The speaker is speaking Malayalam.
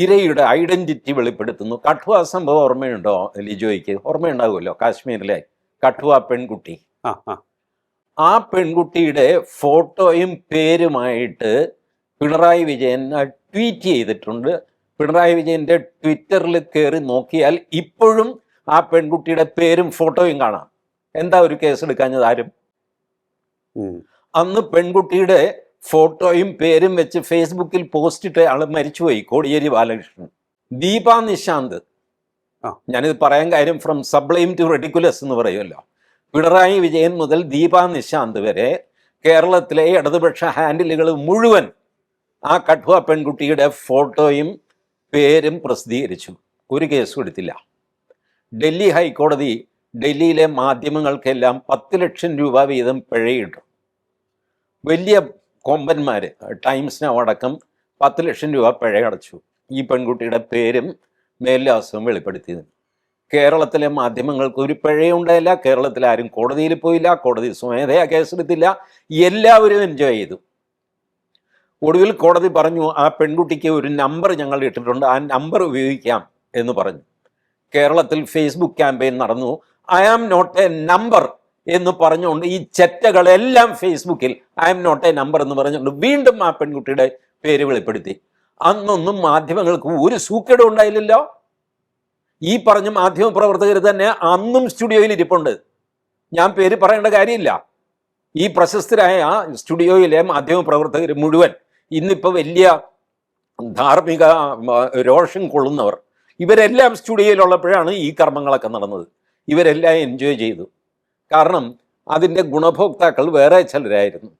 ഇരയുടെ ഐഡന്റിറ്റി വെളിപ്പെടുത്തുന്നു. കഠുവ സംഭവം ഓർമ്മയുണ്ടോ ലിജോയ്ക്ക്? ഓർമ്മയുണ്ടാകുമല്ലോ കാശ്മീരിലെ കഠുവ പെൺകുട്ടി. ആ പെൺകുട്ടിയുടെ ഫോട്ടോയും പേരുമായിട്ട് പിണറായി വിജയൻ ട്വീറ്റ് ചെയ്തിട്ടുണ്ട്. പിണറായി വിജയന്റെ ട്വിറ്ററിൽ കയറി നോക്കിയാൽ ഇപ്പോഴും ആ പെൺകുട്ടിയുടെ പേരും ഫോട്ടോയും കാണാം. എന്താ ഒരു കേസ് എടുക്കാഞ്ഞത് ആരും അന്ന് പെൺകുട്ടിയുടെ ഫോട്ടോയും പേരും വെച്ച് ഫേസ്ബുക്കിൽ പോസ്റ്റ് ഇട്ട ആൾ മരിച്ചുപോയി കോടിയേരി ബാലകൃഷ്ണൻ. ദീപ നിശാന്ത്. ആ. ഞാനിത് പറയാൻ കാര്യം ഫ്രം സബ്ലൈം ടു റെഡിക്കുലസ് എന്ന് പറയുമല്ലോ. പിണറായി വിജയൻ മുതൽ ദീപ നിശാന്ത് വരെ കേരളത്തിലെ ഇടതുപക്ഷ ഹാൻഡിലുകൾ മുഴുവൻ ആ കഠുവ പെൺകുട്ടിയുടെ ഫോട്ടോയും പേരും പ്രസിദ്ധീകരിച്ചു. ഒരു കേസും എടുത്തില്ല. ഡൽഹി ഹൈക്കോടതി ഡൽഹിയിലെ മാധ്യമങ്ങൾക്കെല്ലാം പത്ത് ലക്ഷം രൂപ വീതം പിഴയിട്ടു. വലിയ കൊമ്പന്മാർ ടൈംസിന് അടക്കം പത്ത് ലക്ഷം രൂപ പിഴ അടച്ചു. ഈ പെൺകുട്ടിയുടെ പേരും മേൽവിലാസവും വെളിപ്പെടുത്തിയത് കേരളത്തിലെ മാധ്യമങ്ങൾക്ക് ഒരു പിഴയുണ്ടായില്ല കേരളത്തിൽ ആരും കോടതിയിൽ പോയില്ല കോടതി സ്വമേധയാ കേസെടുത്തില്ല എല്ലാവരും എൻജോയ് ചെയ്തു. ഒടുവിൽ കോടതി പറഞ്ഞു ആ പെൺകുട്ടിക്ക് ഒരു നമ്പർ ഞങ്ങൾ ഇട്ടിട്ടുണ്ട് ആ നമ്പർ ഉപയോഗിക്കാം എന്ന് പറഞ്ഞു. കേരളത്തിൽ ഫേസ്ബുക്ക് ക്യാമ്പയിൻ നടന്നു. I am not a number എന്ന് പറഞ്ഞുകൊണ്ട് ഈ ചെറ്റകളെല്ലാം ഫേസ്ബുക്കിൽ I'm not a number എന്ന് പറഞ്ഞുകൊണ്ട് വീണ്ടും ആ പെൺകുട്ടിയുടെ പേര് വെളിപ്പെടുത്തി. അന്നൊന്നും മാധ്യമങ്ങൾക്ക് ഒരു സൂക്കേടും ഉണ്ടായില്ലല്ലോ. ഈ പറഞ്ഞ മാധ്യമ പ്രവർത്തകർ തന്നെ അന്നും സ്റ്റുഡിയോയിൽ ഇരിപ്പുണ്ട്. ഞാൻ പേര് പറയേണ്ട കാര്യമില്ല. ഈ പ്രശസ്തരായ സ്റ്റുഡിയോയിലെ മാധ്യമ പ്രവർത്തകർ മുഴുവൻ ഇന്നിപ്പോൾ വലിയ ധാർമ്മിക രോഷം കൊള്ളുന്നവർ. ഇവരെല്ലാം സ്റ്റുഡിയോയിലുള്ളപ്പോഴാണ് ഈ കർമ്മങ്ങളൊക്കെ നടന്നത്. ഇവരെല്ലാം എൻജോയ് ചെയ്തു. കാരണം അതിന്റെ ഗുണഭോക്താക്കൾ വേറെ ചിലരായിരുന്നു.